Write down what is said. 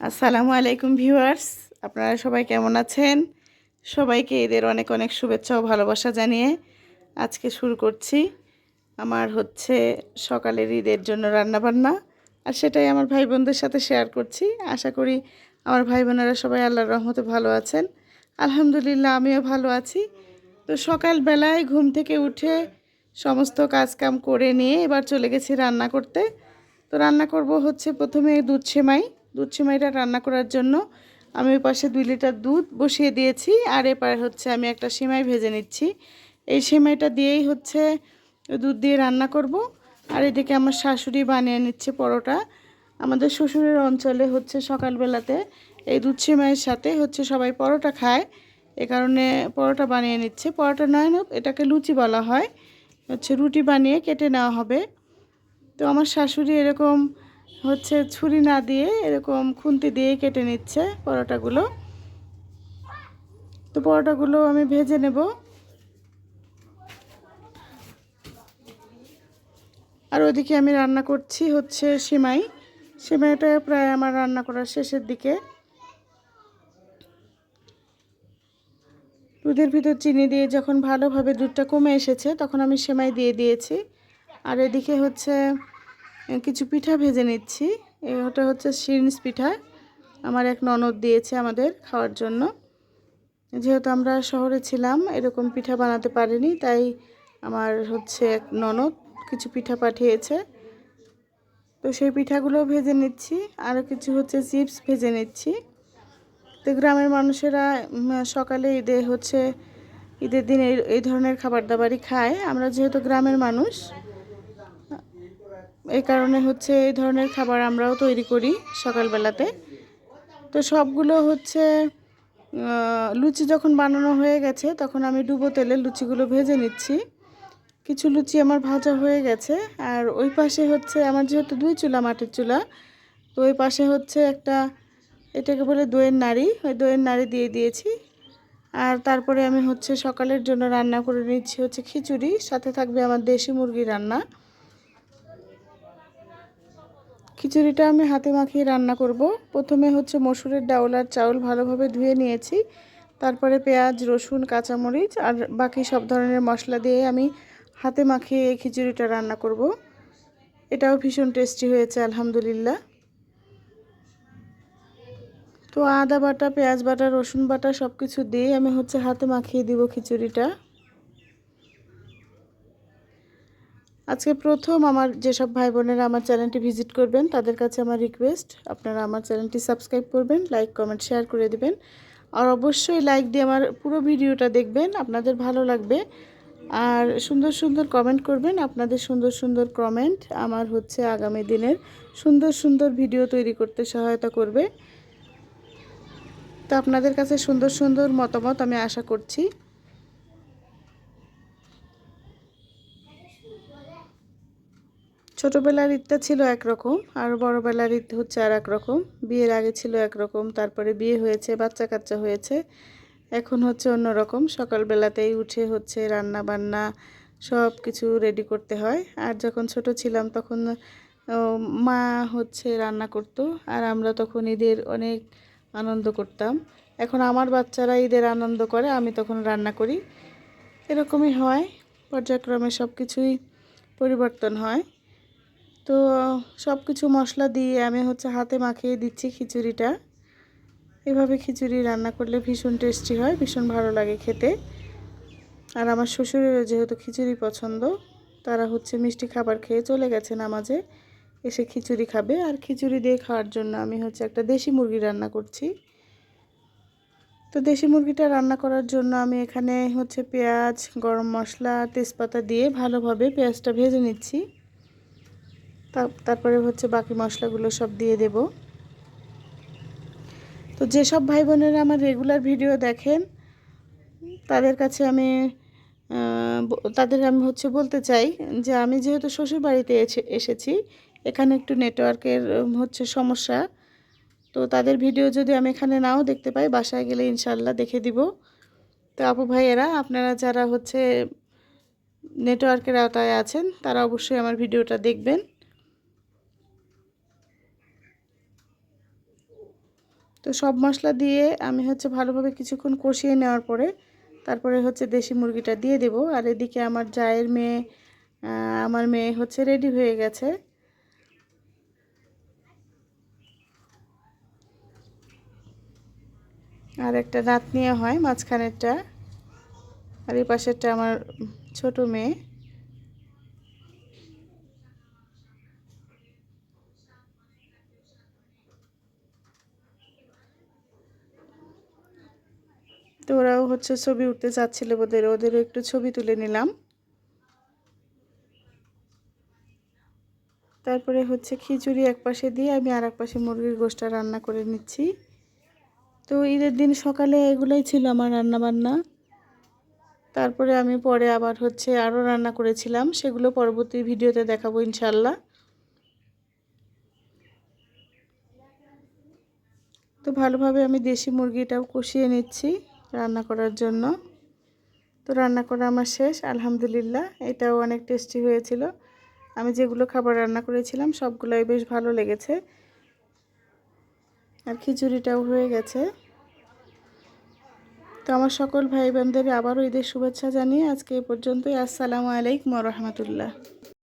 আসসালামু আলাইকুম ভিউয়ার্স, আপনারা সবাই কেমন আছেন? সবাইকে এদের অনেক অনেক শুভেচ্ছা ও ভালোবাসা জানিয়ে আজকে শুরু করছি। আমার হচ্ছে সকালের ঈদের জন্য রান্নাবান্না, আর সেটাই আমার ভাই বোনদের সাথে শেয়ার করছি। আশা করি আমার ভাই বোনেরা সবাই আল্লাহর রহমতে ভালো আছেন। আলহামদুলিল্লাহ, আমিও ভালো আছি। তো সকালবেলায় ঘুম থেকে উঠে সমস্ত কাজকাম করে নিয়ে এবার চলে গেছি রান্না করতে। তো রান্না করব হচ্ছে প্রথমে দুধ সেমাই। দুধ সেমাইটা রান্না করার জন্য আমি ওই পাশে দুই লিটার দুধ বসিয়ে দিয়েছি আর এপারে হচ্ছে আমি একটা সেমাই ভেজে নিচ্ছি। এই সেমাইটা দিয়েই হচ্ছে দুধ দিয়ে রান্না করব। আর এদিকে আমার শাশুড়ি বানিয়ে নিচ্ছে পরোটা। আমাদের শ্বশুরের অঞ্চলে হচ্ছে সকালবেলাতে এই দুধ সেমাইয়ের সাথে হচ্ছে সবাই পরোটা খায়। এ কারণে পরোটা বানিয়ে নিচ্ছে। পরোটা নয় না এটাকে লুচি বলা হয়। হচ্ছে রুটি বানিয়ে কেটে নেওয়া হবে। তো আমার শাশুড়ি এরকম হচ্ছে ছুরি না দিয়ে এরকম খুন্তি দিয়ে কেটে নিচ্ছে পরোটাগুলো। তো পরোটাগুলো আমি ভেজে নেব। আর ওইদিকে আমি রান্না করছি হচ্ছে সিমাই। সিমাইটা প্রায় আমার রান্না করার শেষের দিকে। দুধের ভিতর চিনি দিয়ে যখন ভালোভাবে দুধটা কমে এসেছে, তখন আমি সেমাই দিয়ে দিয়েছি। আর এদিকে হচ্ছে কিছু পিঠা ভেজে নিচ্ছি। ওটা হচ্ছে শিরিন্স পিঠা। আমার এক ননদ দিয়েছে আমাদের খাওয়ার জন্য। যেহেতু আমরা শহরে ছিলাম, এরকম পিঠা বানাতে পারিনি, তাই আমার হচ্ছে এক ননদ কিছু পিঠা পাঠিয়েছে। তো সেই পিঠাগুলো ভেজে নিচ্ছি। আরও কিছু হচ্ছে চিপস ভেজে নিচ্ছি। তো গ্রামের মানুষেরা সকালে ঈদে হচ্ছে, ঈদের দিন এই ধরনের খাবার দাবারই খায়। আমরা যেহেতু গ্রামের মানুষ এই কারণে হচ্ছে এই ধরনের খাবার আমরাও তৈরি করি সকালবেলাতে। তো সবগুলো হচ্ছে লুচি যখন বানানো হয়ে গেছে, তখন আমি ডুবো তেলে লুচিগুলো ভেজে নিচ্ছি। কিছু লুচি আমার ভাজা হয়ে গেছে, আর ওই পাশে হচ্ছে আমার যেহেতু দুই চুলা মাটির চুলা, তো ওই পাশে হচ্ছে একটা, এটাকে বলে দইয়ের নাড়ি, ওই দইয়ের নাড়ি দিয়ে দিয়েছি। আর তারপরে আমি হচ্ছে সকালের জন্য রান্না করে নিচ্ছি হচ্ছে খিচুড়ি, সাথে থাকবে আমার দেশি মুরগি রান্না। খিচুড়িটা আমি হাতে মাখিয়ে রান্না করব। প্রথমে হচ্ছে মসুরের ডাউল আর চাউল ভালোভাবে ধুয়ে নিয়েছি। তারপরে পেঁয়াজ, রসুন, কাঁচামরিচ আর বাকি সব ধরনের মশলা দিয়ে আমি হাতে মাখিয়ে এই খিচুড়িটা রান্না করব। এটাও ভীষণ টেস্টি হয়েছে, আলহামদুলিল্লাহ। তো আদা বাটা, পেঁয়াজ বাটা, রসুন বাটা সব কিছু দিয়ে আমি হচ্ছে হাতে মাখিয়ে দিব খিচুড়িটা। আজকে প্রথম আমার যেসব ভাই বোনেরা আমার চ্যানেলটি ভিজিট করবেন, তাদের কাছে আমার রিকোয়েস্ট আপনারা আমার চ্যানেলটি সাবস্ক্রাইব করবেন লাইক কমেন্ট শেয়ার করে দিবেন। আর অবশ্যই লাইক দিয়ে আমার পুরো ভিডিওটা দেখবেন, আপনাদের ভালো লাগবে। আর সুন্দর সুন্দর কমেন্ট করবেন, আপনাদের সুন্দর সুন্দর কমেন্ট আমার হচ্ছে আগামী দিনের সুন্দর সুন্দর ভিডিও তৈরি করতে সহায়তা করবে। তো আপনাদের কাছে সুন্দর সুন্দর মতামত আমি আশা করছি। ছোটোবেলার ঈদটা ছিল একরকম আর বড়োবেলার ঈদ হচ্ছে আর একরকম বিয়ের আগে ছিল একরকম তারপরে বিয়ে হয়েছে, বাচ্চা কাচ্চা হয়েছে, এখন হচ্ছে অন্যরকম সকালবেলাতেই উঠে হচ্ছে রান্না বান্না সব কিছু রেডি করতে হয়। আর যখন ছোট ছিলাম তখন মা হচ্ছে রান্না করতো আর আমরা তখন ঈদের অনেক আনন্দ করতাম। এখন আমার বাচ্চারা ঈদের আনন্দ করে, আমি তখন রান্না করি। এরকমই হয়, পর্যায়ক্রমে সব কিছুই পরিবর্তন হয়। তো সব কিছু মশলা দিয়ে আমি হচ্ছে হাতে মাখিয়ে দিচ্ছি খিচুড়িটা। এভাবে খিচুড়ি রান্না করলে ভীষণ টেস্টি হয়, ভীষণ ভালো লাগে খেতে। আর আমার শ্বশুরেরও যেহেতু খিচুড়ি পছন্দ, তারা হচ্ছে মিষ্টি খাবার খেয়ে চলে গেছে নামাজে, এসে খিচুড়ি খাবে। আর খিচুড়ি দিয়ে খাওয়ার জন্য আমি হচ্ছে একটা দেশি মুরগি রান্না করছি। তো দেশি মুরগিটা রান্না করার জন্য আমি এখানে হচ্ছে পেঁয়াজ, গরম মশলা, তেজপাতা দিয়ে ভালোভাবে পেঁয়াজটা ভেজে নিচ্ছি। তারপরে হচ্ছে বাকি মশলাগুলো সব দিয়ে দেব। তো যেসব ভাই বোনেরা আমার রেগুলার ভিডিও দেখেন, তাদের কাছে আমি তাদের আমি হচ্ছে বলতে চাই যে আমি যেহেতু শ্বশুর বাড়িতে এসেছি, এখানে একটু নেটওয়ার্কের হচ্ছে সমস্যা। তো তাদের ভিডিও যদি আমি এখানে নাও দেখতে পাই, বাসায় গেলে ইনশাল্লাহ দেখে দিব। তো আপু ভাইয়েরা, আপনারা যারা হচ্ছে নেটওয়ার্কের আওতায় আছেন, তারা অবশ্যই আমার ভিডিওটা দেখবেন। তো সব মশলা দিয়ে আমি হচ্ছে ভালোভাবে কিছুক্ষণ কষিয়ে নেওয়ার পরে, তারপরে হচ্ছে দেশি মুরগিটা দিয়ে দেব। আর এদিকে আমার জায়ের মেয়ে আমার মেয়ে হচ্ছে রেডি হয়ে গেছে। আর একটা দাঁত নিয়ে হয় মাঝখানেরটা। আর এই পাশেরটা আমার ছোট মেয়ে। তো ওরাও হচ্ছে ছবি উঠতে চাচ্ছিল ওদের ওদেরও একটু ছবি তুলে নিলাম। তারপরে হচ্ছে খিচুড়ি এক পাশে দিয়ে আমি আর এক পাশে মুরগির গোষ্ঠটা রান্না করে নিচ্ছি। তো ঈদের দিন সকালে এগুলোই ছিল আমার রান্না বান্না তারপরে আমি পরে আবার হচ্ছে আরও রান্না করেছিলাম, সেগুলো পরবর্তী ভিডিওতে দেখাবো ইনশাল্লাহ তো ভালোভাবে আমি দেশি মুরগিটাও কষিয়ে নিচ্ছি রান্না করার জন্য। তো রান্না করা আমার শেষ, আলহামদুলিল্লাহ, এটাও অনেক টেস্টি হয়েছিল। আমি যেগুলো খাবার রান্না করেছিলাম, সবগুলোই বেশ ভালো লেগেছে। আর খিচুড়িটাও হয়ে গেছে। তো আমার সকল ভাই বোনদের আবারও ঈদের শুভেচ্ছা জানিয়ে আজকে এ পর্যন্তই। আসসালামু আলাইকুম রহমতুল্লাহ।